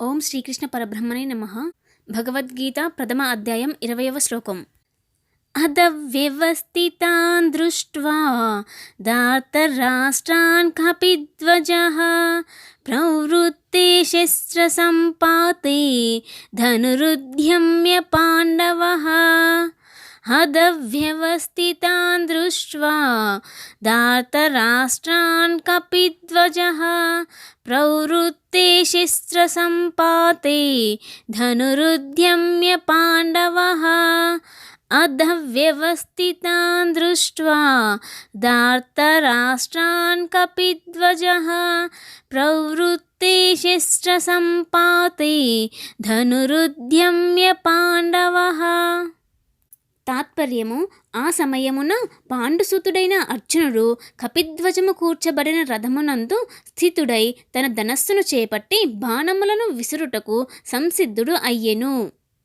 ఓం శ్రీకృష్ణ పరబ్రహ్మణే నమ. భగవద్గీత ప్రథమ అధ్యాయం ఇరవయవ శ్లోకం. అధవ్యవస్థితాన్ దృష్ట్వా దార్తరాష్ట్రాన్ కపిధ్వజः. ప్రవృత్తే శస్త్రసంపాతే ధనురుద్యమ్య పాండవः. हदव्यवस्थितान् दृष्ट्वा दार्तराष्ट्रान् कपिध्वजः प्रवृत्ते शस्त्रसम्पाते धनुरुद्यम्य पाण्डवः अधव्यवस्थितान् दृष्ट्वा दार्तराष्ट्रान् कपिध्वजः प्रवृत्ते शस्त्रसम्पाते धनुरुद्यम्य पाण्डवः తాత్పర్యము ఆ సమయమున పాండుసూతుడైన అర్జునుడు కపిధ్వజము కూర్చబడిన రథమునందు స్థితుడై తన ధనస్సును చేపట్టి బాణములను విసురుటకు సంసిద్ధుడు అయ్యెను.